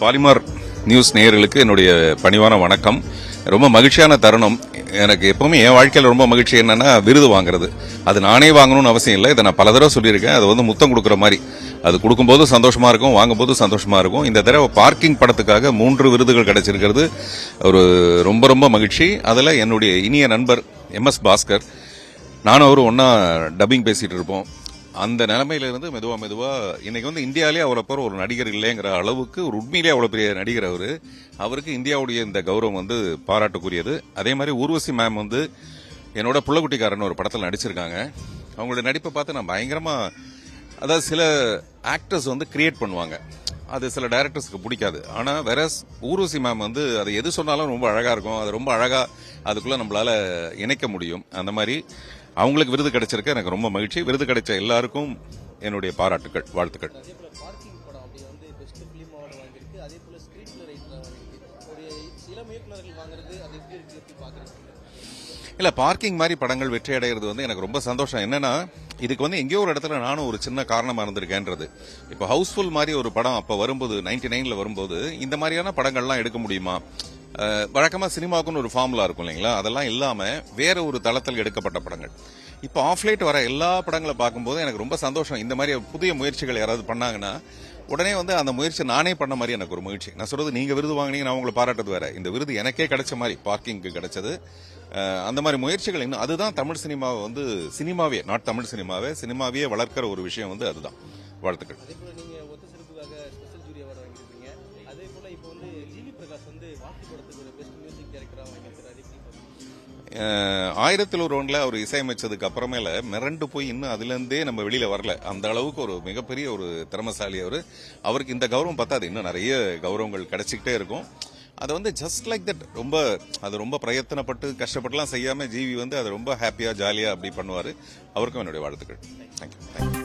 Polymer news நேயர்களுக்கு என்னுடைய பணிவான வணக்கம். ரொம்ப மகிழ்ச்சியான தருணம். எனக்கு எப்பவுமே என் வாழ்க்கையில் ரொம்ப மகிழ்ச்சி என்னன்னா விருது வாங்குறது. அது நானே வாங்கணும்னு அவசியம் இல்லை. இதை நான் பல தடவை சொல்லியிருக்கேன். அது வந்து முத்தம் கொடுக்குற மாதிரி. அது கொடுக்கும்போது சந்தோஷமா இருக்கும் வாங்கும்போது சந்தோஷமா இருக்கும். இந்த தடவை பார்க்கிங் படத்துக்காக மூன்று விருதுகள் கிடைச்சிருக்கிறது. ஒரு ரொம்ப ரொம்ப மகிழ்ச்சி. அதில் என்னுடைய இனிய நண்பர் எம் எஸ் பாஸ்கர். நானும் அவரும் ஒன்றா டப்பிங் பேசிட்டு இருப்போம். அந்த நிலைமையிலிருந்து மெதுவாக மெதுவாக இன்னைக்கு வந்து இந்தியாவிலே அவரை போகிற ஒரு நடிகர் இல்லைங்கிற அளவுக்கு ஒரு உண்மையிலே அவ்வளோ பெரிய நடிகர் அவர். அவருக்கு இந்தியாவுடைய இந்த கௌரவம் வந்து பாராட்டுக்குரியது. அதே மாதிரி ஊர்வசி மேம் வந்து என்னோட புள்ளக்குட்டிக்காரன் ஒரு படத்தில் நடிச்சிருக்காங்க. அவங்களுடைய நடிப்பை பார்த்து நான் பயங்கரமாக அதாவது சில ஆக்டர்ஸ் வந்து கிரியேட் பண்ணுவாங்க. அது சில டைரக்டர்ஸ்க்கு பிடிக்காது. ஆனால் வேற ஊர்வசி மேம் வந்து அது எது சொன்னாலும் ரொம்ப அழகாக இருக்கும். அது ரொம்ப அழகாக அதுக்குள்ளே நம்மளால இணைக்க முடியும். அந்த மாதிரி அவங்களுக்கு விருது கிடைச்சிருக்க. எனக்கு ரொம்ப மகிழ்ச்சி. விருது கிடைச்ச எல்லாருக்கும் என்னுடைய பாராட்டுகள் வாழ்த்துக்கள். இல்லை பார்க்கிங் மாதிரி படங்கள் வெற்றி அடைகிறது வந்து எனக்கு ரொம்ப சந்தோஷம். என்னன்னா இதுக்கு வந்து எங்கேயோ ஒரு இடத்துல நானும் ஒரு சின்ன காரணமாக இருந்திருக்கேன்றது. இப்போ ஹவுஸ்ஃபுல் மாதிரி ஒரு படம் அப்போ வரும்போது நைன்டி நைனில் வரும்போது இந்த மாதிரியான படங்கள்லாம் எடுக்க முடியுமா? வழக்கமாக சினிமாவுக்குன்னு ஒரு ஃபார்முலா இருக்கும் இல்லைங்களா? அதெல்லாம் இல்லாமல் வேற ஒரு தளத்தில் எடுக்கப்பட்ட படங்கள். இப்போ ஆஃப்லைட் வர எல்லா படங்களை பார்க்கும்போது எனக்கு ரொம்ப சந்தோஷம். இந்த மாதிரி புதிய முயற்சிகள் யாராவது பண்ணாங்கன்னா உடனே வந்து அந்த முயற்சி நானே பண்ண மாதிரி எனக்கு ஒரு முயற்சி. நான் சொல்றது நீங்க விருது வாங்கினீங்க நான் உங்களை பாராட்டது வேற. இந்த விருது எனக்கே கிடைச்ச மாதிரி பார்க்கிங்க்கு கிடைச்சது. அந்த மாதிரி முயற்சிகள் இன்னும் அதுதான் தமிழ் சினிமாவை வந்து சினிமாவே நாட் தமிழ் சினிமாவே சினிமாவே வளர்க்கிற ஒரு விஷயம் வந்து அதுதான். வாழ்த்துக்கள். அதே போல இப்போ வந்து ஜிவி பிரகாஷ் வந்து வாக்கு படத்துக்கு ஒரு பெஸ்ட் மியூசிக் டைரக்டரா வாங்கியிருக்காரு அது எப்படி ஒன்றில் அவர் இசையமைச்சதுக்கு அப்புறமேல மிரண்டு போய் இன்னும் அதுலேருந்தே நம்ம வெளியில் வரல. அந்த அளவுக்கு ஒரு மிகப்பெரிய ஒரு திறமசாலி அவர். அவருக்கு இந்த கௌரவம் பத்தாது. இன்னும் நிறைய கௌரவங்கள் கிடைச்சிக்கிட்டே இருக்கும். அதை வந்து ஜஸ்ட் லைக் தட் ரொம்ப அது ரொம்ப பிரயத்தனப்பட்டு கஷ்டப்பட்டுலாம் செய்யாமல் ஜீவி வந்து அதை ரொம்ப ஹாப்பியாக ஜாலியாக அப்படி பண்ணுவார். அவருக்கும் என்னுடைய வாழ்த்துக்கள். தேங்க்யூ